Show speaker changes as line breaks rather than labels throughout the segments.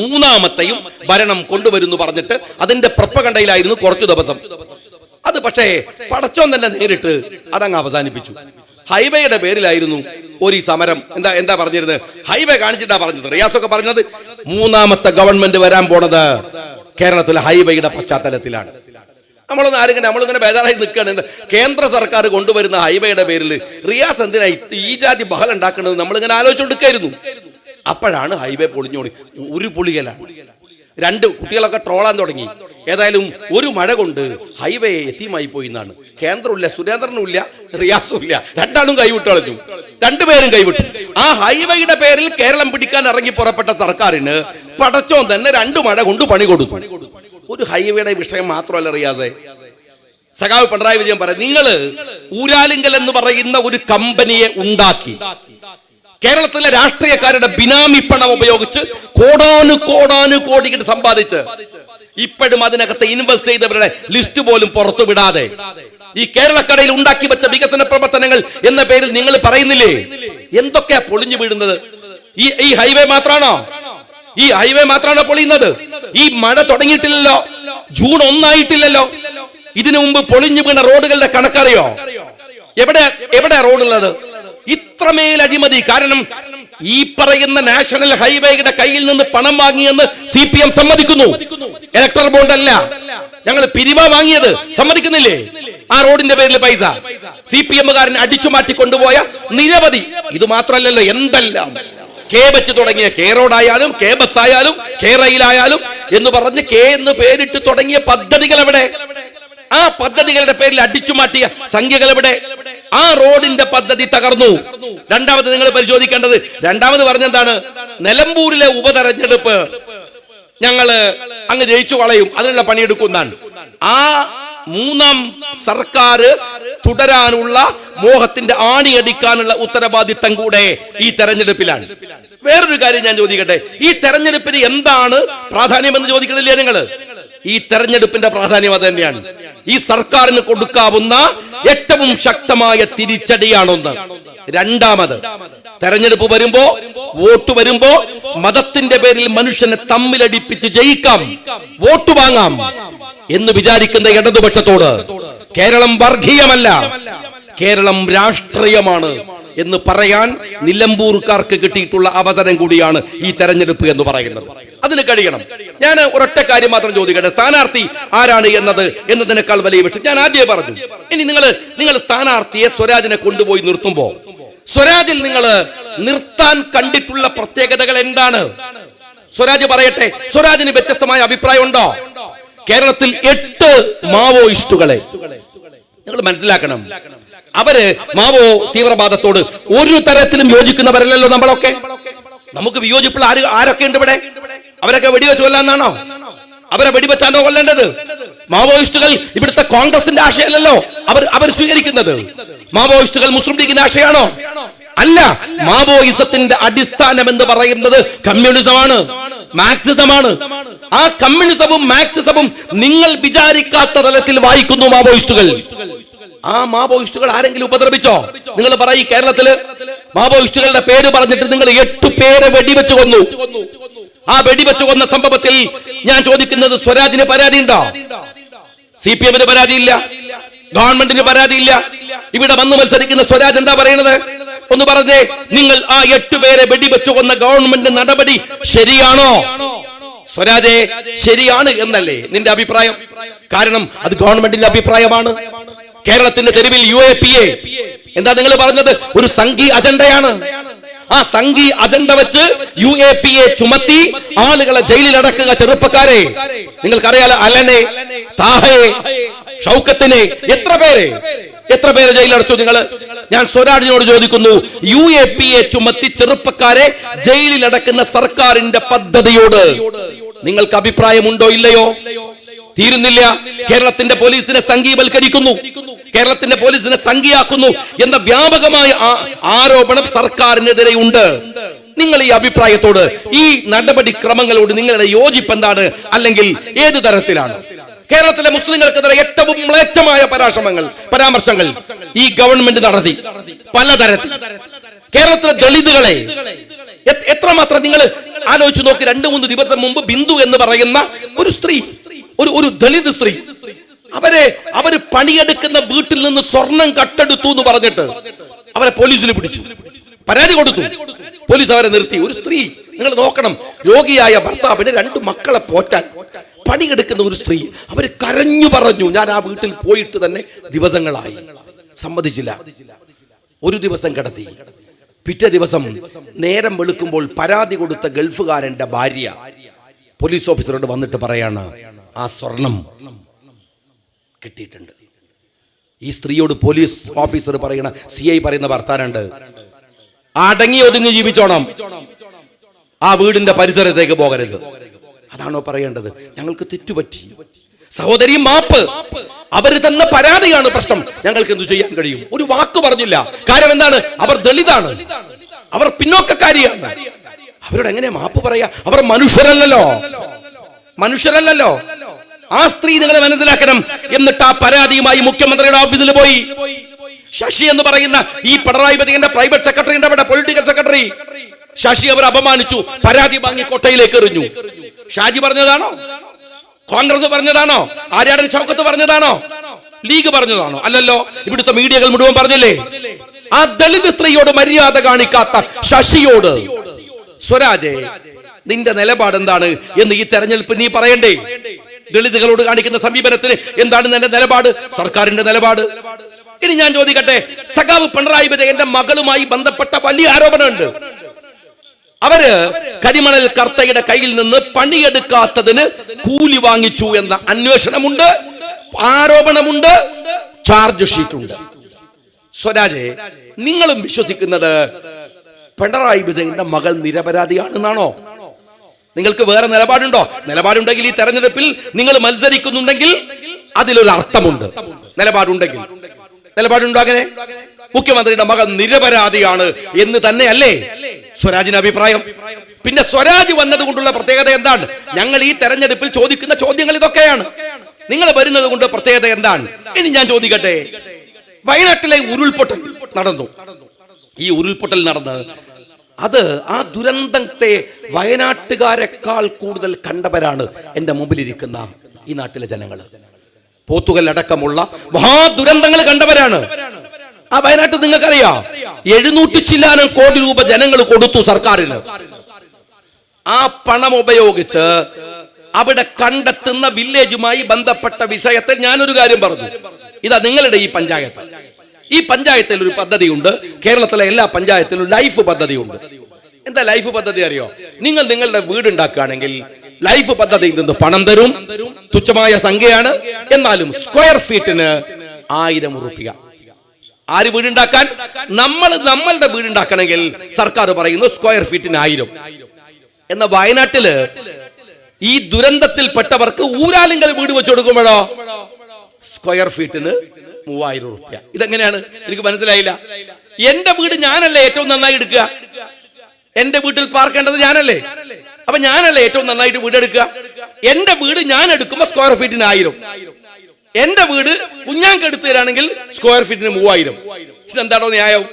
മൂന്നാമത്തെയും ഭരണം കൊണ്ടുവരുന്നു പറഞ്ഞിട്ട് അതിന്റെ പ്രപ്പകണ്ടയിലായിരുന്നു കുറച്ചു ദിവസം. അത് പക്ഷേ പടച്ചോൻ തന്നെ നേരിട്ട് അതങ്ങ് അവസാനിപ്പിച്ചു. ഹൈവേയുടെ പേരിലായിരുന്നു ഒരു സമരം. എന്താ എന്താ പറഞ്ഞിരുന്നത്? ഹൈവേ കാണിച്ചിട്ടാ പറഞ്ഞത്. റിയാസൊക്കെ പറഞ്ഞത് മൂന്നാമത്തെ ഗവൺമെന്റ് വരാൻ പോണത് കേരളത്തിലെ ഹൈവേയുടെ പശ്ചാത്തലത്തിലാണ്. നമ്മളൊന്ന് ആരെങ്കിലും നമ്മളിങ്ങനെ ബേജാറായി നിൽക്കുകയാണ്. കേന്ദ്ര സർക്കാർ കൊണ്ടുവരുന്ന ഹൈവേയുടെ പേരിൽ റിയാസ് എന്തിനാ ഈ ജാതി ബഹളം ഉണ്ടാക്കുന്നത്? നമ്മളിങ്ങനെ ആലോചിച്ചുകൊണ്ടിരിക്കായിരുന്നു അപ്പോഴാണ് ഹൈവേ പൊളിഞ്ഞോടി. ഒരു പൊളികലാണ്. രണ്ട് കുട്ടികളൊക്കെ ട്രോളാൻ തുടങ്ങി. ഏതായാലും ഒരു മഴ കൊണ്ട് ഹൈവേ എത്തിയുമായി പോയി എന്നാണ്. കേന്ദ്രമില്ല സുരേന്ദ്രനും ഇല്ല റിയാസും ഇല്ല. രണ്ടാളും കൈവിട്ട് കളഞ്ഞു. രണ്ടുപേരും കൈവിട്ടു. ആ ഹൈവേയുടെ പേരിൽ കേരളം പിടിക്കാൻ ഇറങ്ങി പുറപ്പെട്ട സർക്കാരിന് പടച്ചോൻ തന്നെ രണ്ടു മഴ കൊണ്ട് പണി കൊടുത്തു. ഒരു ഹൈവേയുടെ വിഷയം മാത്രമല്ല റിയാസേ. സഖാവ് പിണറായി വിജയൻ പറയാം നിങ്ങൾ ഊരാലിങ്കൽ എന്ന് പറയുന്ന ഒരു കമ്പനിയെ ഉണ്ടാക്കി. കേരളത്തിലെ രാഷ്ട്രീയക്കാരുടെ ബിനാമി പണം ഉപയോഗിച്ച് കോടാനു കോടാനു കോടികൾ സമ്പാദിച്ച് ഇപ്പോഴും അതിനകത്ത് ഇൻവെസ്റ്റ് ചെയ്തവരുടെ ലിസ്റ്റ് പോലും പുറത്തു വിടാതെ ഈ കേരളക്കടയിൽ ഉണ്ടാക്കി വെച്ച വികസന പ്രവർത്തനങ്ങൾ എന്ന പേരിൽ നിങ്ങൾ പറയുന്നില്ലേ? എന്തൊക്കെയാ പൊളിഞ്ഞു വീഴുന്നത്? ഈ ഈ ഹൈവേ മാത്രാണോ? ഈ ഹൈവേ മാത്രാണോ പൊളിയുന്നത്? ഈ മഴ തുടങ്ങിയിട്ടില്ലല്ലോ. ജൂൺ ഒന്നായിട്ടില്ലല്ലോ. ഇതിനു മുമ്പ് പൊളിഞ്ഞു വീണ റോഡുകളുടെ കണക്കറിയോ? എവിടെ എവിടെ റോഡുള്ളത്? ഇത്രമേൽ അഴിമതി. കാരണം ഈ പറയുന്ന നാഷണൽ ഹൈവേയുടെ കയ്യിൽ നിന്ന് പണം വാങ്ങിയെന്ന് സി പി എം സമ്മതിക്കുന്നു. ഇലക്ടർ ബോണ്ട് അല്ല. ഞങ്ങൾ പിരിവ വാങ്ങിയത്. സമ്മതിക്കുന്നില്ലേ? ആ റോഡിന്റെ പേരിൽ പൈസ. സി പി എമ്മുകാരൻ അടിച്ചു മാറ്റി കൊണ്ടുപോയ നിരവധി. ഇത് മാത്രമല്ലല്ലോ എന്തെല്ലാം? കെ വെച്ച് തുടങ്ങിയ കെ റോഡായാലും കെ ബസ് ആയാലും കെ റെയിലായാലും എന്ന് പറഞ്ഞ് കെ എന്ന് പേരിട്ട് തുടങ്ങിയ പദ്ധതികൾ എവിടെ ആ പദ്ധതികളുടെ പേരിൽ അടിച്ചു മാറ്റിയ സംഖ്യകൾ എവിടെ ആ റോഡിന്റെ പദ്ധതി തകർന്നു. രണ്ടാമത് നിങ്ങൾ പരിശോധിക്കേണ്ടത്. രണ്ടാമത് പറഞ്ഞെന്താണ്? നിലമ്പൂരിലെ ഉപതെരഞ്ഞെടുപ്പ് ഞങ്ങൾ അങ്ങ് ജയിച്ചു കളയും. അതിനുള്ള പണിയെടുക്കുന്നതാണ് ആ മൂന്നാം സർക്കാർ തുടരാനുള്ള മോഹത്തിന്റെ ആണിയടിക്കാനുള്ള ഉത്തരവാദിത്തം കൂടെ ഈ തെരഞ്ഞെടുപ്പിലാണ്. വേറൊരു കാര്യം ഞാൻ ചോദിക്കട്ടെ? ഈ തെരഞ്ഞെടുപ്പിന് എന്താണ് പ്രാധാന്യം എന്ന് ചോദിക്കണില്ലേ നിങ്ങൾ? ഈ തെരഞ്ഞെടുപ്പിന്റെ പ്രാധാന്യം അത് തന്നെയാണ്. ഈ സർക്കാരിന് കൊടുക്കാവുന്ന ഏറ്റവും ശക്തമായ തിരിച്ചടിയാണൊന്ന്. രണ്ടാമത് തെരഞ്ഞെടുപ്പ് വരുമ്പോ വോട്ട് വരുമ്പോ മതത്തിന്റെ പേരിൽ മനുഷ്യനെ തമ്മിലടിപ്പിച്ച് ജയിക്കാം വോട്ട് വാങ്ങാം എന്ന് വിചാരിക്കുന്ന ഇടതുപക്ഷത്തോട് കേരളം വർഗീയമല്ല കേരളം രാഷ്ട്രീയമാണ്. എന്ന് പറയാൻ നിലമ്പൂർക്കാർക്ക് കിട്ടിയിട്ടുള്ള അവസരം കൂടിയാണ് ഈ തെരഞ്ഞെടുപ്പ് എന്ന് പറയുന്നത്. അതിന് കഴിയണം. ഞാൻ ഒരൊറ്റ കാര്യം മാത്രം ചോദിക്കട്ടെ. സ്ഥാനാർത്ഥി ആരാണ് എന്നത് എന്നതിനേക്കാൾ വലിയ വിഷയം. ഞാൻ ആദ്യമേ പറഞ്ഞു. ഇനി നിങ്ങൾ നിങ്ങൾ സ്ഥാനാർത്ഥിയെ സ്വരാജിനെ കൊണ്ടുപോയി നിർത്തുമ്പോൾ സ്വരാജിൽ നിങ്ങൾ നിർത്താൻ കണ്ടിട്ടുള്ള പ്രത്യേകതകൾ എന്താണ്? സ്വരാജ് പറയട്ടെ. സ്വരാജിന് വ്യത്യസ്തമായ അഭിപ്രായം ഉണ്ടോ? കേരളത്തിൽ എട്ട് മാവോയിസ്റ്റുകളെ. നിങ്ങൾ മനസ്സിലാക്കണം. അവർ മാവോ തീവ്രവാദത്തോട് ഒരു തരത്തിലും യോജിക്കുന്നവരല്ലല്ലോ നമ്മളൊക്കെ. നമുക്ക് വിയോജിപ്പുള്ള ആര് ആരൊക്കെ ഉണ്ട് ഇവിടെ? അവരൊക്കെ വെടിവെച്ച് കൊല്ലാന്നാണോ അവരെ വെടിവെച്ചാണോ കൊല്ലേണ്ടത്? മാവോയിസ്റ്റുകൾ ഇവിടുത്തെ കോൺഗ്രസിന്റെ ആശയമല്ലല്ലോ അവർ അവർ സ്വീകരിക്കുന്നത്. മാവോയിസ്റ്റുകൾ മുസ്ലിം ലീഗിന്റെ ആശയാണോ? അല്ല മാവോയിസത്തിന്റെ അടിസ്ഥാനം എന്ന് പറയുന്നത് കമ്മ്യൂണിസമാണ് മാക്സിസമാണ് ആ കമ്മ്യൂണിസവും മാക്സിസവും നിങ്ങൾ വിചാരിക്കാത്ത തലത്തിൽ വായിക്കുന്നു മാവോയിസ്റ്റുകൾ. ആ മാവോയിസ്റ്റുകൾ ആരെങ്കിലും ഉപദ്രവിച്ചോ? നിങ്ങൾ പറയും കേരളത്തിൽ മാവോയിസ്റ്റുകളുടെ പേര് പറഞ്ഞിട്ട് നിങ്ങൾ എട്ട് പേരെ വെടിവെച്ച് കൊന്നു. ആ വെടിവെച്ച് കൊന്ന സംഭവത്തിൽ ഞാൻ ചോദിക്കുന്നത് സ്വരാജിന് പരാതി ഉണ്ടോ? സി പി എമ്മിന് പരാതിയില്ല. ഗവൺമെന്റിന് പരാതിയില്ല. ഇവിടെ വന്ന് മത്സരിക്കുന്ന സ്വരാജ് എന്താ പറയണത്? ഒന്ന് പറഞ്ഞേ നിങ്ങൾ ആ എട്ട് പേരെ വെടിവെച്ചു കൊന്ന ഗവൺമെന്റ് നടപടി ശരിയാണോ? സ്വരാജെ ശരിയാണ് എന്നല്ലേ നിന്റെ അഭിപ്രായം? കാരണം അത് ഗവൺമെന്റിന്റെ അഭിപ്രായമാണ്. കേരളത്തിന്റെ തെരുവിൽ യു എ പി എ. എന്താ നിങ്ങൾ പറഞ്ഞത്? ഒരു സംഘി അജണ്ടയാണ്. ആ സംഘി അജണ്ട വെച്ച് യു എ പി എ ചുമത്തി ആളുകളെ ജയിലിൽ അടക്കുക ചെറുപ്പക്കാരെ. നിങ്ങൾക്കറിയാലോ അലനെ താഹയെ ഷൗക്കത്തിനെ എത്ര പേരെ? എത്ര പേരെ ജയിലടച്ചു നിങ്ങൾ ഞാൻ സ്വരാജിനോട് ചോദിക്കുന്നു യു എ പി എ ചുമത്തി ചെറുപ്പക്കാരെ ജയിലിൽ അടക്കുന്ന സർക്കാരിന്റെ പദ്ധതിയോട് നിങ്ങൾക്ക് അഭിപ്രായമുണ്ടോ ഇല്ലയോ? തീരുന്നില്ല. കേരളത്തിന്റെ പോലീസിനെ സംഘീവൽക്കരിക്കുന്നു. കേരളത്തിന്റെ പോലീസിനെ സംഘിയാക്കുന്നു എന്ന വ്യാപകമായ ആരോപണം സർക്കാരിനെതിരെ ഉണ്ട്. നിങ്ങൾ ഈ അഭിപ്രായത്തോട് ഈ നടപടിക്രമങ്ങളോട് നിങ്ങളുടെ യോജിപ്പ് എന്താണ്? അല്ലെങ്കിൽ ഏത് തരത്തിലാണ്? കേരളത്തിലെ മുസ്ലിങ്ങൾക്കെതിരെ ഏറ്റവും മ്ലേച്ഛമായ പരാമർശങ്ങൾ പരാമർശങ്ങൾ ഈ ഗവൺമെന്റ് നടത്തി. പലതരത്തിൽ. കേരളത്തിലെ ദളിതുകളെ എത്രമാത്രം നിങ്ങൾ ആലോചിച്ച് നോക്കി. രണ്ടു മൂന്ന് ദിവസം മുമ്പ് ബിന്ദു എന്ന് പറയുന്ന ഒരു സ്ത്രീ ഒരു ഒരു ദളിത് സ്ത്രീ. അവരെ അവർ പണിയെടുക്കുന്ന വീട്ടിൽ നിന്ന് സ്വർണം കട്ടെടുത്തു എന്ന് പറഞ്ഞിട്ട് അവരെ പോലീസിൽ പിടിച്ചു. പരാതി കൊടുത്തു. പോലീസ് അവരെ നിർത്തി. ഒരു സ്ത്രീ നിങ്ങൾ നോക്കണം രോഗിയായ ഭർത്താവിന് രണ്ട് മക്കളെ പോറ്റാൻ പണിയെടുക്കുന്ന ഒരു സ്ത്രീ. അവർ കരഞ്ഞു പറഞ്ഞു ഞാൻ ആ വീട്ടിൽ പോയിട്ട് തന്നെ ദിവസങ്ങളായി. സമ്മതിച്ചില്ല. ഒരു ദിവസം കിടത്തി. പിറ്റേ ദിവസം നേരം വെളുക്കുമ്പോൾ പരാതി കൊടുത്ത ഗൾഫുകാരന്റെ ഭാര്യ പോലീസ് ഓഫീസറോട് വന്നിട്ട് പറയാണ് ആ സ്വർണം കിട്ടിയിട്ടുണ്ട്. ഈ സ്ത്രീയോട് പോലീസ് ഓഫീസർ പറയണ സി ഐ പറയുന്ന വർത്താനുണ്ട് അടങ്ങി ഒതുങ്ങി ജീവിച്ചോണം. ആ വീടിന്റെ പരിസരത്തേക്ക് പോകരുത്. അതാണോ പറയേണ്ടത്? ഞങ്ങൾക്ക് തെറ്റുപറ്റി. സഹോദരി മാപ്പ്. അവർ തന്ന പരാതിയാണ് പ്രശ്നം. ഞങ്ങൾക്ക് എന്തു ചെയ്യാൻ കഴിയും? ഒരു വാക്ക് പറഞ്ഞില്ല. കാര്യം എന്താണ്? അവർ ദളിതാണ്. അവർ പിന്നോക്കക്കാരിയാണ്. അവരോട് എങ്ങനെ മാപ്പ് പറയാ? അവർ മനുഷ്യരല്ലല്ലോ. മനുഷ്യരല്ലല്ലോ. ആ സ്ത്രീ നിങ്ങൾ മനസ്സിലാക്കണം. എന്നിട്ട് ആ പരാതിയുമായി മുഖ്യമന്ത്രിയുടെ ഓഫീസിൽ പോയി. ശശി എന്ന് പറയുന്ന ഈ പിണറായി വിജയന്റെ പ്രൈവറ്റ് സെക്രട്ടറിന്റെ അവിടെ പൊളിറ്റിക്കൽ സെക്രട്ടറി ശശി അവർ അപമാനിച്ചു പരാതി വാങ്ങി കോട്ടയിലേക്ക് എറിഞ്ഞു. ഷാജി പറഞ്ഞതാണോ? കോൺഗ്രസ് പറഞ്ഞതാണോ? ആര്യാടൻ ഷൗക്കത്ത് പറഞ്ഞതാണോ? ലീഗ് പറഞ്ഞതാണോ? അല്ലല്ലോ ഇവിടുത്തെ മീഡിയകൾ മുഴുവൻ പറഞ്ഞില്ലേ? ആ ദളിത് സ്ത്രീയോട് മര്യാദ കാണിക്കാത്ത ശശിയോട്. സ്വരാജെ നിന്റെ നിലപാട് എന്താണ് എന്ന് ഈ തെരഞ്ഞെടുപ്പ് നീ പറയണ്ടേ? ദളിതുകളോട് കാണിക്കുന്ന സമീപനത്തിന് എന്താണ് എന്റെ നിലപാട്? സർക്കാരിന്റെ നിലപാട്. ഇനി ഞാൻ ചോദിക്കട്ടെ സഖാവ് പിണറായി വിജയന്റെ മകളുമായി ബന്ധപ്പെട്ട വലിയ ആരോപണമുണ്ട്. അവർ കരിമണൽ കർത്തയുടെ കയ്യിൽ നിന്ന് പണിയെടുക്കാത്തതിന് കൂലി വാങ്ങിച്ചു എന്ന അന്വേഷണമുണ്ട് ആരോപണമുണ്ട് ചാർജ് ഷീറ്റുണ്ട് സ്വരാജെ നിങ്ങളും വിശ്വസിക്കുന്നത് പിണറായി വിജയന്റെ മകൾ നിരപരാധിയാണെന്നാണോ? നിങ്ങൾക്ക് വേറെ നിലപാടുണ്ടോ? നിലപാടുണ്ടെങ്കിൽ ഈ തെരഞ്ഞെടുപ്പിൽ നിങ്ങൾ മത്സരിക്കുന്നുണ്ടെങ്കിൽ അതിലൊരു അർത്ഥമുണ്ട് നിലപാടുണ്ടെങ്കിൽ. നിലപാടുണ്ടോ അങ്ങനെ? മുഖ്യമന്ത്രിയുടെ മകൻ നിരപരാധിയാണ് എന്ന് തന്നെയല്ലേ? സ്വരാജിന് അഭിപ്രായം. പിന്നെ സ്വരാജ് വന്നതുകൊണ്ടുള്ള പ്രത്യേകത എന്താണ്? ഞങ്ങൾ ഈ തെരഞ്ഞെടുപ്പിൽ ചോദിക്കുന്ന ചോദ്യങ്ങൾ ഇതൊക്കെയാണ്. നിങ്ങൾ വരുന്നത് കൊണ്ട് പ്രത്യേകത എന്താണ്? ഇനി ഞാൻ ചോദിക്കട്ടെ. വയനാട്ടിലെ ഉരുൾപൊട്ടൽ നടന്നു. ഈ ഉരുൾപൊട്ടൽ നടന്ന് അത് ആ ദുരന്തത്തെ വയനാട്ടുകാരെക്കാൾ കൂടുതൽ കണ്ടവരാണ് എന്റെ മുമ്പിലിരിക്കുന്ന ഈ നാട്ടിലെ ജനങ്ങൾ പോത്തുകൽ അടക്കമുള്ള മഹാദുരന്തങ്ങൾ കണ്ടവരാണ്. ആ വയനാട്ടിൽ നിങ്ങൾക്കറിയാം എഴുന്നൂറ്റി ചില്ലാനം കോടി രൂപ ജനങ്ങൾ കൊടുത്തു സർക്കാരിന്. ആ പണം ഉപയോഗിച്ച് അവിടെ കണ്ടെത്തുന്ന വില്ലേജുമായി ബന്ധപ്പെട്ട വിഷയത്തിൽ ഞാനൊരു കാര്യം പറഞ്ഞു. ഇതാ നിങ്ങളുടെ ഈ പഞ്ചായത്ത്. ഈ പഞ്ചായത്തിൽ ഒരു പദ്ധതിയുണ്ട്. കേരളത്തിലെ എല്ലാ പഞ്ചായത്തിലും ലൈഫ് പദ്ധതിയുണ്ട്. എന്താ ലൈഫ് പദ്ധതി അറിയോ? നിങ്ങൾ നിങ്ങളുടെ വീട് ഉണ്ടാക്കുകയാണെങ്കിൽ ലൈഫ് പദ്ധതിയിൽ നിന്ന് പണം തരും. തുച്ഛമായ സംഖ്യയാണ്. എന്നാലും സ്ക്വയർ ഫീറ്റിന് ആയിരം ഉറുപ്പിക. ആര് വീടുണ്ടാക്കാൻ? നമ്മൾ നമ്മളുടെ വീടുണ്ടാക്കണമെങ്കിൽ സർക്കാർ പറയുന്നു സ്ക്വയർ ഫീറ്റിന് ആയിരം. എന്ന വയനാട്ടിൽ ഈ ദുരന്തത്തിൽപ്പെട്ടവർക്ക് ഊരാലിങ്കൽ വീട് വെച്ചു കൊടുക്കുമ്പോഴോ? സ്ക്വയർ ഫീറ്റിന് മൂവായിരം റുപ്യ. ഇതെങ്ങനെയാണ്? എനിക്ക് മനസ്സിലായില്ല. എന്റെ വീട് ഞാനല്ലേ ഏറ്റവും നന്നായി എടുക്കുക? എന്റെ വീട്ടിൽ പാർക്കേണ്ടത് ഞാനല്ലേ? അപ്പൊ ഞാനല്ലേ ഏറ്റവും നന്നായിട്ട് വീട് എടുക്കുക? എന്റെ വീട് ഞാൻ എടുക്കുമ്പോ സ്ക്വയർ ഫീറ്റിന് ആയിരം. എന്റെ വീട് കുഞ്ഞാങ്ക് എടുത്തു തരാണെങ്കിൽ സ്ക്വയർ ഫീറ്റിന് മൂവായിരം. ഇതെന്താണോ ന്യായം?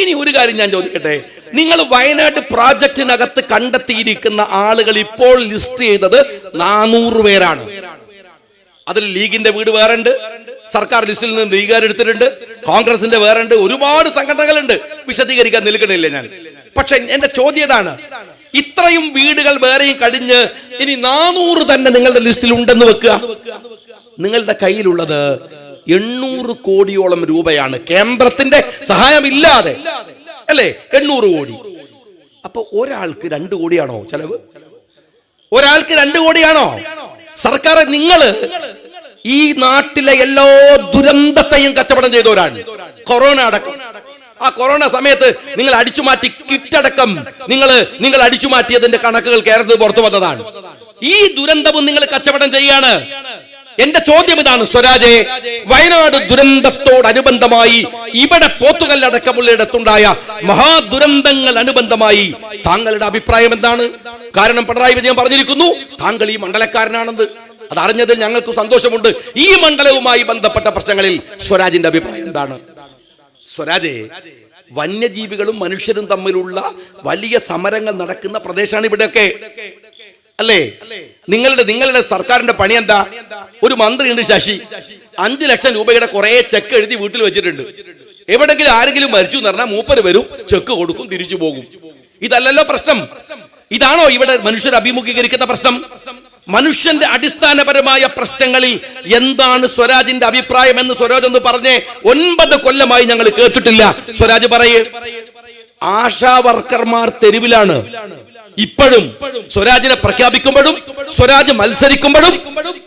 ഇനി ഒരു കാര്യം ഞാൻ ചോദിക്കട്ടെ. നിങ്ങൾ വയനാട് പ്രോജക്റ്റിനകത്ത് കണ്ടെത്തിയിരിക്കുന്ന ആളുകൾ ഇപ്പോൾ ലിസ്റ്റ് ചെയ്തത് നാനൂറ് പേരാണ്. അതിൽ ലീഗിന്റെ വീട് വേറെ സർക്കാർ ലിസ്റ്റിൽ നിന്ന് ലീഗുകാർ എടുത്തിട്ടുണ്ട്. കോൺഗ്രസിന്റെ വേറെ ഒരുപാട് സംഘടനകളുണ്ട്. വിശദീകരിക്കാൻ നിൽക്കണില്ല ഞാൻ. പക്ഷെ എന്റെ ചോദ്യം ഇതാണ്. ഇത്രയും വീടുകൾ വേറെയും കഴിഞ്ഞ് ഇനി നാനൂറ് തന്നെ നിങ്ങളുടെ ലിസ്റ്റിൽ ഉണ്ടെന്ന് വെക്കുക. നിങ്ങളുടെ കയ്യിലുള്ളത് എണ്ണൂറ് കോടിയോളം രൂപയാണ്. കേന്ദ്രത്തിന്റെ സഹായമില്ലാതെ. അല്ലേ? എണ്ണൂറ് കോടി. അപ്പൊ ഒരാൾക്ക് രണ്ട് കോടിയാണോ ചെലവ്? ഒരാൾക്ക് രണ്ട് കോടിയാണോ? സർക്കാർ നിങ്ങൾ ഈ നാട്ടിലെ എല്ലാ ദുരന്തത്തെയും കച്ചവടം ചെയ്തവരാണ്. കൊറോണ അടക്കം. ആ കൊറോണ സമയത്ത് നിങ്ങൾ അടിച്ചു മാറ്റി കിട്ടടക്കം നിങ്ങൾ നിങ്ങൾ അടിച്ചു മാറ്റിയതിന്റെ കണക്കുകൾ കേരളത്തിൽ പുറത്തു വന്നതാണ്. ഈ ദുരന്തവും നിങ്ങൾ കച്ചവടം ചെയ്യാണ്. എന്റെ ചോദ്യം ഇതാണ് സ്വരാജെ. വയനാട് ദുരന്തത്തോടനുബന്ധമായി ഇവിടെ പോത്തുകല്ലടക്കമുള്ളയിടത്തുണ്ടായ മഹാദുരന്തങ്ങൾ അനുബന്ധമായി താങ്കളുടെ അഭിപ്രായം എന്താണ്? കാരണം പിണറായി വിജയൻ പറഞ്ഞിരിക്കുന്നു താങ്കൾ ഈ മണ്ഡലക്കാരനാണെന്ന്. അത് അറിഞ്ഞതിൽ ഞങ്ങൾക്ക് സന്തോഷമുണ്ട്. ഈ മണ്ഡലവുമായി ബന്ധപ്പെട്ട പ്രശ്നങ്ങളിൽ സ്വരാജിന്റെ അഭിപ്രായം എന്താണ്? സ്വരാജെ വന്യജീവികളും മനുഷ്യരും തമ്മിലുള്ള വലിയ സമരങ്ങൾ നടക്കുന്ന പ്രദേശമാണ് ഇവിടെയൊക്കെ. അല്ലേ? നിങ്ങളുടെ നിങ്ങളുടെ സർക്കാരിന്റെ പണി എന്താ? ഒരു മന്ത്രി ഉണ്ട് ശശി. അഞ്ചു ലക്ഷം രൂപയുടെ കുറെ ചെക്ക് എഴുതി വീട്ടിൽ വെച്ചിട്ടുണ്ട്. എവിടെങ്കിലും ആരെങ്കിലും മരിച്ചു എന്ന് പറഞ്ഞാൽ മൂപ്പര് വരും ചെക്ക് കൊടുക്കും തിരിച്ചു പോകും. ഇതല്ലല്ലോ പ്രശ്നം. ഇതാണോ ഇവിടെ മനുഷ്യർ അഭിമുഖീകരിക്കുന്ന പ്രശ്നം? മനുഷ്യന്റെ അടിസ്ഥാനപരമായ പ്രശ്നങ്ങളിൽ എന്താണ് സ്വരാജിന്റെ അഭിപ്രായം എന്ന് സ്വരാജ് എന്ന് പറഞ്ഞ്. ഒൻപത് കൊല്ലമായി ഞങ്ങൾ കേട്ടിട്ടില്ല. സ്വരാജ് പറയേ. ആശാ വർക്കർമാർ തെരുവിലാണ്. ഇപ്പോഴും സ്വരാജിനെ പ്രഖ്യാപിക്കുമ്പോഴും സ്വരാജ് മത്സരിക്കുമ്പോഴും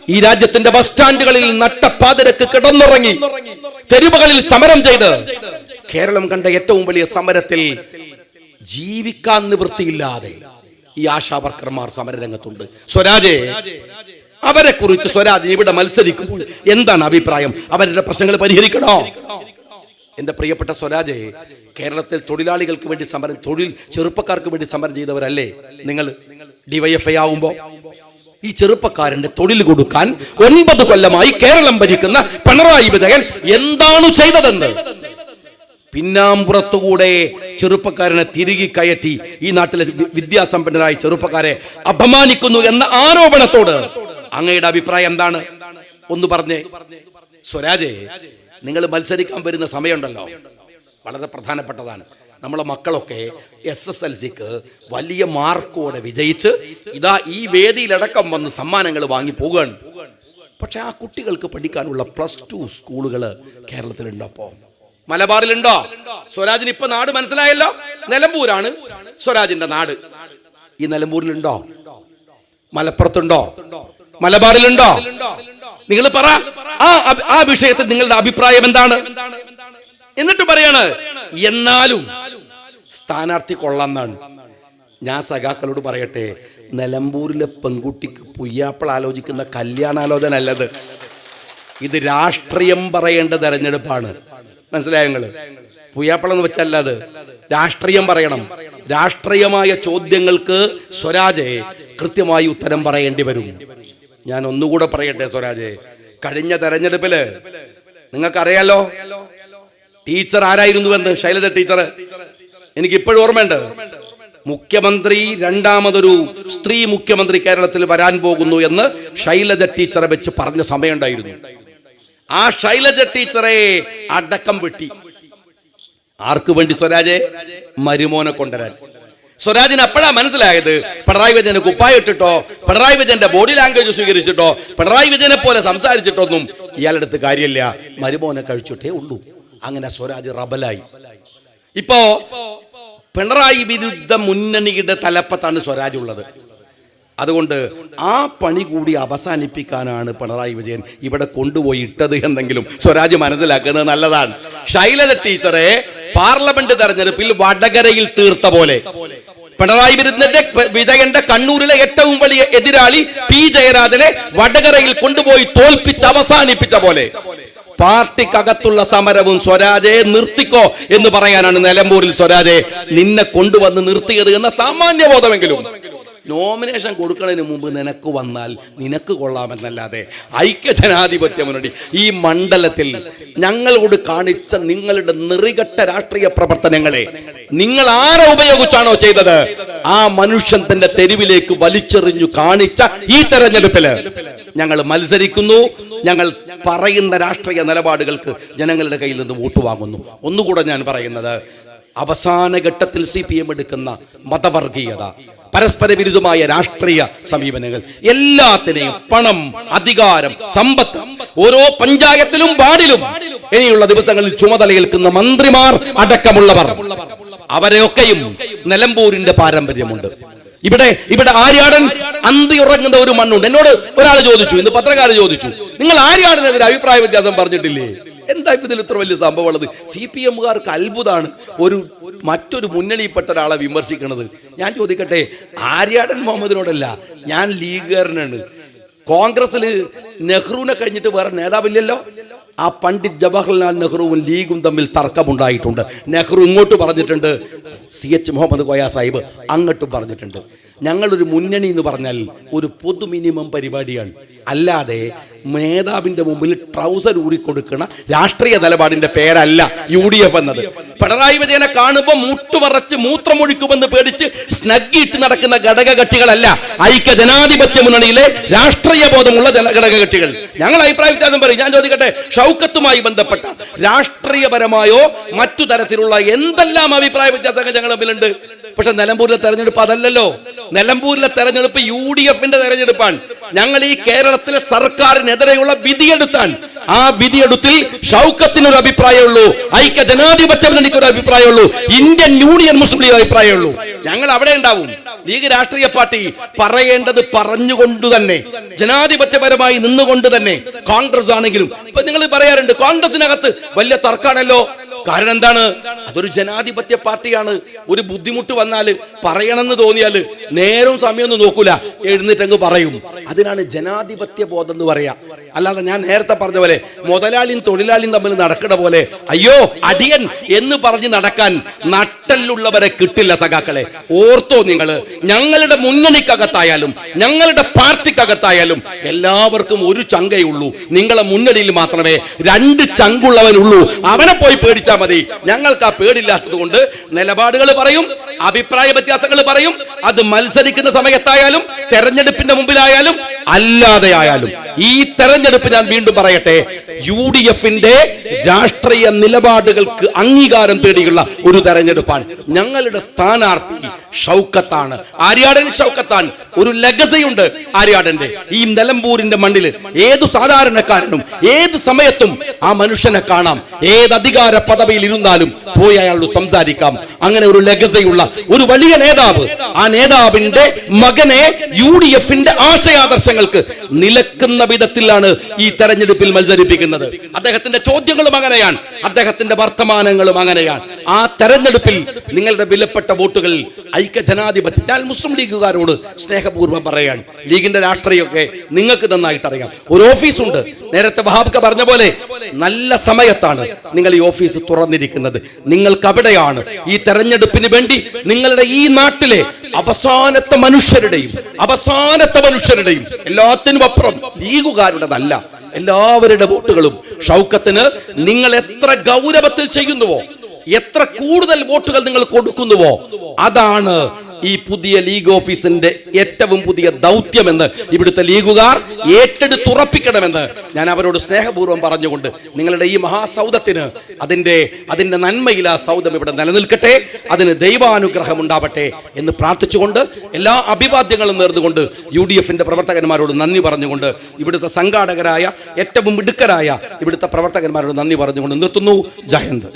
ഈ രാജ്യത്തിന്റെ ബസ് സ്റ്റാൻഡുകളിൽ നട്ടപ്പാതിരക്ക് കിടന്നുറങ്ങി തെരുവുകളിൽ സമരം ചെയ്ത് കേരളം കണ്ട ഏറ്റവും വലിയ സമരത്തിൽ ജീവിക്കാൻ നിവൃത്തിയില്ലാതെ ഈ ആശാവർക്കർമാർ സമരരംഗത്തുണ്ട്. സ്വരാജെ അവരെ കുറിച്ച് സ്വരാജ് ഇവിടെ മത്സരിക്കുമ്പോൾ എന്താണ് അഭിപ്രായം? അവരുടെ പ്രശ്നങ്ങൾ പരിഹരിക്കണോ? എന്റെ പ്രിയപ്പെട്ട സ്വരാജെ കേരളത്തിൽ തൊഴിലാളികൾക്ക് വേണ്ടി സമരം തൊഴിൽ ചെറുപ്പക്കാർക്ക് വേണ്ടി സമരം ചെയ്തവരല്ലേ? നിങ്ങൾ ഡിവൈഎഫ്ഐ ആവുമ്പോ? ഈ ചെറുപ്പക്കാരന്റെ തൊഴിൽ കൊടുക്കാൻ ഒൻപത് കൊല്ലമായി കേരളം ഭരിക്കുന്ന പിണറായി വിജയൻ എന്താണ് ചെയ്തതെന്ന്? പിന്നാമ്പുറത്തുകൂടെ ചെറുപ്പക്കാരനെ തിരികെ കയറ്റി ഈ നാട്ടിലെ വിദ്യാസമ്പന്നരായ ചെറുപ്പക്കാരെ അപമാനിക്കുന്നു എന്ന ആരോപണത്തോട് അങ്ങയുടെ അഭിപ്രായം എന്താണ്? ഒന്ന് പറഞ്ഞേ. സ്വരാജേ നിങ്ങൾ മത്സരിക്കാൻ വരുന്ന സമയമുണ്ടല്ലോ. വളരെ പ്രധാനപ്പെട്ടതാണ്. നമ്മളെ മക്കളൊക്കെ എസ് എസ് എൽ സിക്ക് വലിയ മാർക്കോടെ വിജയിച്ച് ഇതാ ഈ വേദിയിലടക്കം വന്ന് സമ്മാനങ്ങൾ വാങ്ങി പോവുകയാണ് പക്ഷെ ആ കുട്ടികൾക്ക് പഠിക്കാനുള്ള പ്ലസ് ടു സ്കൂളുകൾ കേരളത്തിലുണ്ടോ അപ്പോ? മലബാറിലുണ്ടോ? സ്വരാജിന് ഇപ്പൊ നാട് മനസ്സിലായല്ലോ? നിലമ്പൂരാണ്. സ്വരാജിന്റെ നാട്. ഈ നിലമ്പൂരിലുണ്ടോ? മലപ്പുറത്തുണ്ടോ? മലബാറിലുണ്ടോ? നിങ്ങൾ പറ. ആ ആ വിഷയത്തിൽ നിങ്ങളുടെ അഭിപ്രായം എന്താണ്? എന്നിട്ട് പറയാണ് എന്നാലും സ്ഥാനാർത്ഥി കൊള്ളാന്നാണ് ഞാൻ സഖാക്കളോട് പറയട്ടെ നിലമ്പൂരിലെ പെൺകുട്ടിക്ക് പുയ്യാപ്പിൾ ആലോചിക്കുന്ന കല്യാണാലോചന അല്ലത് ഇത് രാഷ്ട്രീയം പറയേണ്ട തെരഞ്ഞെടുപ്പാണ്. മനസ്സിലായോ നിങ്ങൾ? പുയ്യാപ്പളെന്ന് വെച്ചല്ല അത് രാഷ്ട്രീയം പറയണം. രാഷ്ട്രീയമായ ചോദ്യങ്ങൾക്ക് സ്വരാജെ കൃത്യമായി ഉത്തരം പറയേണ്ടി വരും. ഞാൻ ഒന്നുകൂടെ പറയട്ടെ സ്വരാജെ കഴിഞ്ഞ തെരഞ്ഞെടുപ്പിൽ നിങ്ങൾക്കറിയാലോ ടീച്ചർ ആരായിരുന്നുവെന്ന്? ശൈലജ ടീച്ചർ എനിക്ക് ഇപ്പോഴും ഓർമ്മയുണ്ട്. മുഖ്യമന്ത്രി രണ്ടാമതൊരു സ്ത്രീ മുഖ്യമന്ത്രി കേരളത്തിൽ വരാൻ പോകുന്നു എന്ന് ശൈലജ ടീച്ചറെ വെച്ച് പറഞ്ഞ സമയമുണ്ടായിരുന്നു. ആ ശൈലജ ടീച്ചറെ അടക്കം വെട്ടി. ആർക്കു വേണ്ടി സ്വരാജെ? മരുമോനെ കൊണ്ടുവരാൻ. സ്വരാജിന് അപ്പോഴാ മനസ്സിലായത് പിണറായി വിജയന് കുപ്പായിട്ടിട്ടോ പിണറായി വിജയന്റെ ബോഡി ലാംഗ്വേജ് സ്വീകരിച്ചിട്ടോ പിണറായി വിജയനെ പോലെ സംസാരിച്ചിട്ടൊന്നും ഇയാളെടുത്ത് കാര്യമില്ല. മരുമോനെ കഴിച്ചിട്ടേ ഉള്ളൂ. അങ്ങനെ സ്വരാജ് റബലായി. ഇപ്പോ പിണറായി വിരുദ്ധ മുന്നണിയുടെ തലപ്പത്താണ് സ്വരാജ് ഉള്ളത്. അതുകൊണ്ട് ആ പണി കൂടി അവസാനിപ്പിക്കാനാണ് പിണറായി വിജയൻ ഇവിടെ കൊണ്ടുപോയി ഇട്ടത് എന്നെങ്കിലും സ്വരാജ് മനസ്സിലാക്കുന്നത് നല്ലതാണ്. ശൈലജ ടീച്ചറെ പാർലമെന്റ് തെരഞ്ഞെടുപ്പിൽ വടകരയിൽ തീർത്ത പോലെ. പിണറായി വിരുദ്ധന്റെ വിജയന്റെ കണ്ണൂരിലെ ഏറ്റവും വലിയ എതിരാളി പി ജയരാജനെ വടകരയിൽ കൊണ്ടുപോയി തോൽപ്പിച്ച് അവസാനിപ്പിച്ച പോലെ. പാർട്ടിക്കകത്തുള്ള സമരവും സ്വരാജെ നിർത്തിക്കോ എന്ന് പറയാനാണ് നിലമ്പൂരിൽ സ്വരാജെ. നിന്നെ കൊണ്ടുവന്ന് നിർത്തിയത് എന്ന സാമാന്യ ബോധമെങ്കിലും നോമിനേഷൻ കൊടുക്കുന്നതിന് മുമ്പ് നിനക്ക് വന്നാൽ നിനക്ക് കൊള്ളാമെന്നല്ലാതെ ഐക്യ ജനാധിപത്യ മുന്നണി. ഈ മണ്ഡലത്തിൽ ഞങ്ങളോട് കാണിച്ച നിങ്ങളുടെ നിറികെട്ട രാഷ്ട്രീയ പ്രവർത്തനങ്ങളെ നിങ്ങൾ ആരെ ഉപയോഗിച്ചാണോ ചെയ്തത്? ആ മനുഷ്യൻ തന്റെ തെരുവിലേക്ക് വലിച്ചെറിഞ്ഞു കാണിച്ച ഈ തെരഞ്ഞെടുപ്പിൽ ഞങ്ങൾ മത്സരിക്കുന്നു. ഞങ്ങൾ പറയുന്ന രാഷ്ട്രീയ നിലപാടുകൾക്ക് ജനങ്ങളുടെ കയ്യിൽ നിന്ന് വോട്ട് വാങ്ങുന്നു. ഒന്നുകൂടെ ഞാൻ പറയുന്നത് അവസാന ഘട്ടത്തിൽ സി പി എം എടുക്കുന്ന മതവർഗീയത. പരസ്പര വിരുദ്ധമായ രാഷ്ട്രീയ സമീപനങ്ങൾ. എല്ലാത്തിനെയും പണം അധികാരം സമ്പത്ത് ഓരോ പഞ്ചായത്തിലും വാർഡിലും. ഇനിയുള്ള ദിവസങ്ങളിൽ ചുമതലയേൽക്കുന്ന മന്ത്രിമാർ അടക്കമുള്ളവർ. അവരെയൊക്കെയും നിലമ്പൂരിന്റെ പാരമ്പര്യമുണ്ട്. ഇവിടെ ഇവിടെ ആര്യാടൻ അന്തി ഉറങ്ങുന്ന ഒരു മണ്ണുണ്ട്. എന്നോട് ഒരാൾ ചോദിച്ചു ഇന്ന് പത്രക്കാർ ചോദിച്ചു നിങ്ങൾ ആര്യാടനെതിരെ അഭിപ്രായ വ്യത്യാസം പറഞ്ഞിട്ടില്ലേ? എന്താ ഇപ്പം ഇതിൽ ഇത്ര വലിയ സംഭവമുള്ളത്? സി പി എമ്മുകാർക്ക് അത്ഭുതമാണ് ഒരു മറ്റൊരു മുന്നണിയിൽപ്പെട്ട ഒരാളെ വിമർശിക്കുന്നത് ഞാൻ ചോദിക്കട്ടെ ആര്യാടൻ മുഹമ്മദിനോടല്ല ഞാൻ ലീഗുകാരനാണ് കോൺഗ്രസിൽ നെഹ്റുവിനെ കഴിഞ്ഞിട്ട് വേറെ നേതാവില്ലല്ലോ? ആ പണ്ഡിറ്റ് ജവഹർലാൽ നെഹ്റുവും ലീഗും തമ്മിൽ തർക്കമുണ്ടായിട്ടുണ്ട്. നെഹ്റു ഇങ്ങോട്ട് പറഞ്ഞിട്ടുണ്ട് സി എച്ച് മുഹമ്മദ് കോയ സാഹിബ് അങ്ങോട്ടും പറഞ്ഞിട്ടുണ്ട്. ഞങ്ങളൊരു മുന്നണി എന്ന് പറഞ്ഞാൽ ഒരു പൊതു മിനിമം പരിപാടിയാണ്. അല്ലാതെ നേതാവിന്റെ മുമ്പിൽ ട്രൗസർ ഊറിക്കൊടുക്കുന്ന രാഷ്ട്രീയ നിലപാടിന്റെ പേരല്ല യു ഡി എഫ് എന്നത്. പിണറായി വിജയനെ കാണുമ്പോൾ മുട്ടുമറച്ച് മൂത്രമൊഴിക്കുമെന്ന് പേടിച്ച് സ്നഗ്ഗിയിട്ട് നടക്കുന്ന ഘടക കക്ഷികളല്ല ഐക്യ ജനാധിപത്യ മുന്നണിയിലെ രാഷ്ട്രീയ ബോധമുള്ള ഘടക കക്ഷികൾ ഞങ്ങൾ അഭിപ്രായ വ്യത്യാസം പറയും. ഞാൻ ചോദിക്കട്ടെ ഷൗക്കത്തുമായി ബന്ധപ്പെട്ട രാഷ്ട്രീയപരമായോ മറ്റു തരത്തിലുള്ള എന്തെല്ലാം അഭിപ്രായ വ്യത്യാസങ്ങൾ ഞങ്ങൾ തമ്മിലുണ്ട്? പക്ഷെ നിലമ്പൂരിലെ തെരഞ്ഞെടുപ്പ് അതല്ലല്ലോ. നിലമ്പൂരിലെ തെരഞ്ഞെടുപ്പ് യു ഡി എഫിന്റെ തെരഞ്ഞെടുപ്പാണ്. ഞങ്ങൾ ഈ കേരളത്തിലെ സർക്കാരിനെതിരെയുള്ള വിധിയെടുത്താൻ ആ വിധിയെടുത്തിൽ ഷൗക്കത്തിനൊരു അഭിപ്രായമുള്ളൂ ഐക്യ ജനാധിപത്യ മുന്നണിക്ക് ഒരു അഭിപ്രായമുള്ളൂ ഇന്ത്യൻ യൂണിയൻ മുസ്ലിം ലീഗ് അഭിപ്രായമുള്ളൂ. ഞങ്ങൾ അവിടെ ഉണ്ടാവും. ലീഗ് രാഷ്ട്രീയ പാർട്ടി പറയേണ്ടത് പറഞ്ഞുകൊണ്ട് തന്നെ ജനാധിപത്യപരമായി നിന്നുകൊണ്ട് തന്നെ കോൺഗ്രസ് ആണെങ്കിലും ഇപ്പൊ നിങ്ങൾ പറയാറുണ്ട് കോൺഗ്രസിനകത്ത് വലിയ തർക്കാണല്ലോ കാരണം എന്താണ്? അതൊരു ജനാധിപത്യ പാർട്ടിയാണ്. ഒരു ബുദ്ധിമുട്ട് വന്നാൽ പറയണമെന്ന് തോന്നിയാൽ നേരവും സമയമൊന്നും നോക്കൂല. എഴുന്നേറ്റങ്ങ് പറയും. അതിനാണ് ജനാധിപത്യ ബോധം എന്ന് പറയാ. അല്ലാതെ ഞാൻ നേരത്തെ പറഞ്ഞ പോലെ മുതലാളിയും തൊഴിലാളിയും തമ്മിൽ നടക്കണ പോലെ അയ്യോ അടിയൻ എന്ന് പറഞ്ഞ് നടക്കാൻ നട്ടലുള്ളവരെ കിട്ടില്ല സഖാക്കളെ. ഓർത്തോ നിങ്ങൾ ഞങ്ങളുടെ മുന്നണിക്കകത്തായാലും ഞങ്ങളുടെ പാർട്ടിക്കകത്തായാലും എല്ലാവർക്കും ഒരു ചങ്കേ ഉള്ളൂ. നിങ്ങളെ മുന്നണിയിൽ മാത്രമേ രണ്ട് ചങ്കുള്ളവനുള്ളൂ. അവനെ പോയി പേടിച്ചാൽ മതി. ഞങ്ങൾക്ക് ആ പേടില്ലാത്തത് കൊണ്ട് നിലപാടുകൾ പറയും അഭിപ്രായ വ്യത്യാസങ്ങൾ പറയും അത് മത്സരിക്കുന്ന സമയത്തായാലും തെരഞ്ഞെടുപ്പിന്റെ മുമ്പിലായാലും അല്ലാതെ ആയാലും ഈ തെരഞ്ഞെടുപ്പ് ഞാൻ വീണ്ടും പറയട്ടെ യു ഡി എഫിന്റെ രാഷ്ട്രീയ നിലപാടുകൾക്ക് അംഗീകാരം തേടിയുള്ള ഒരു തെരഞ്ഞെടുപ്പാണ്. ഞങ്ങളുടെ സ്ഥാനാർത്ഥി ഷൗക്കത്താണ്. ആര്യാടൻ ഷൗക്കത്താൻ ഒരു ലഗസയുണ്ട് ആര്യാടന്റെ. ഈ നിലമ്പൂരിന്റെ മണ്ണിൽ ഏതു സാധാരണക്കാരനും ഏത് സമയത്തും ആ മനുഷ്യനെ കാണാം. ഏത് അധികാര പദവിയിൽ ഇരുന്നാലും പോയി അയാളോട് സംസാരിക്കാം. അങ്ങനെ ഒരു ലഗസയുള്ള ഒരു വലിയ നേതാവ്. ആ നേതാവിന്റെ മകനെ യു ഡി എഫിന്റെ ആശയാദർശങ്ങൾക്ക് നിലക്കുന്ന വിധത്തിലാണ് ഈ തെരഞ്ഞെടുപ്പിൽ മത്സരിപ്പിക്കുന്നത്. അദ്ദേഹത്തിന്റെ ചോദ്യങ്ങളും അങ്ങനെയാണ്. അദ്ദേഹത്തിന്റെ വർത്തമാനങ്ങളും അങ്ങനെയാണ്. ആ തെരഞ്ഞെടുപ്പിൽ നിങ്ങളുടെ വിലപ്പെട്ട വോട്ടുകൾ ഐക്യ ജനാധിപത്യം ഞാൻ മുസ്ലിം ലീഗുകാരോട് സ്നേഹപൂർവം പറയാണ്. ലീഗിന്റെ രാഷ്ട്രീയമൊക്കെ നിങ്ങൾക്ക് നന്നായിട്ട് അറിയാം ഒരു ഓഫീസുണ്ട്. നേരത്തെ വഹാബ്ക പറഞ്ഞ പോലെ നല്ല സമയത്താണ് നിങ്ങൾ ഈ ഓഫീസ് തുറന്നിരിക്കുന്നത്. നിങ്ങൾക്ക് അവിടെയാണ് ഈ തെരഞ്ഞെടുപ്പിന് വേണ്ടി നിങ്ങളുടെ ഈ നാട്ടിലെ അവസാനത്തെ മനുഷ്യരുടെയും അവസാനത്തെ മനുഷ്യരുടെയും എല്ലാത്തിനും അപ്പുറം ലീഗുകാരുടേതല്ല എല്ലാവരുടെ വോട്ടുകളും ഷൗക്കത്തിന് നിങ്ങൾ എത്ര ഗൗരവത്തിൽ ചെയ്യുന്നുവോ? എത്ര കൂടുതൽ വോട്ടുകൾ നിങ്ങൾ കൊടുക്കുന്നുവോ? അതാണ് ഈ പുതിയ ലീഗ് ഓഫീസിന്റെ ഏറ്റവും പുതിയ ദൗത്യമെന്ന് ഇവിടുത്തെ ലീഗുകാർ ഏറ്റെടുത്തുറപ്പിക്കണമെന്ന് ഞാൻ അവരോട് സ്നേഹപൂർവം പറഞ്ഞുകൊണ്ട് നിങ്ങളുടെ ഈ മഹാസൗദത്തിന് അതിന്റെ അതിന്റെ നന്മയിൽ ആ സൗദം ഇവിടെ നിലനിൽക്കട്ടെ അതിന് ദൈവാനുഗ്രഹം ഉണ്ടാവട്ടെ എന്ന് പ്രാർത്ഥിച്ചുകൊണ്ട് എല്ലാ അഭിവാദ്യങ്ങളും നേർന്നുകൊണ്ട് യു ഡി എഫിന്റെ പ്രവർത്തകന്മാരോട് നന്ദി പറഞ്ഞുകൊണ്ട് ഇവിടുത്തെ സംഘാടകരായ ഏറ്റവും മിടുക്കരായ ഇവിടുത്തെ പ്രവർത്തകന്മാരോട് നന്ദി പറഞ്ഞുകൊണ്ട് നിർത്തുന്നു. ജയന്ത്